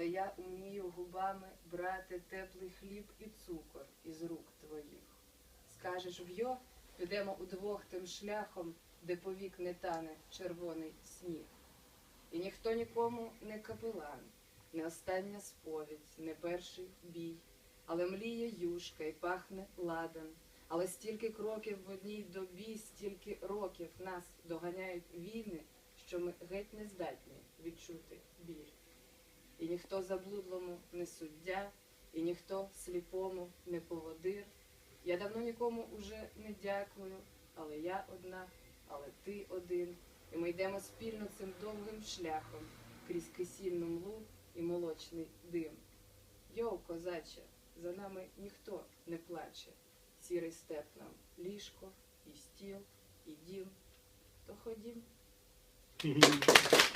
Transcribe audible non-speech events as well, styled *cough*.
але я умію губами брати теплий хліб і цукор із рук твоїх. Скажеш в'йо, підемо удвох тим шляхом, де повік не тане червоний сніг. І ніхто нікому не капелан, не остання сповідь, не перший бій, але мліє юшка і пахне ладан. Але стільки кроків в одній добі, стільки років нас доганяють війни, що ми геть не здатні відчути біль. І ніхто заблудлому не суддя, і ніхто сліпому не поводир. Я давно нікому уже не дякую, але я одна, але ти один. І ми йдемо спільно цим довгим шляхом крізь кисільну млу і молочний дим. Йоу, козаче, за нами ніхто не плаче. Сірий степ нам ліжко, і стіл, і дім. То ходім. *laughs*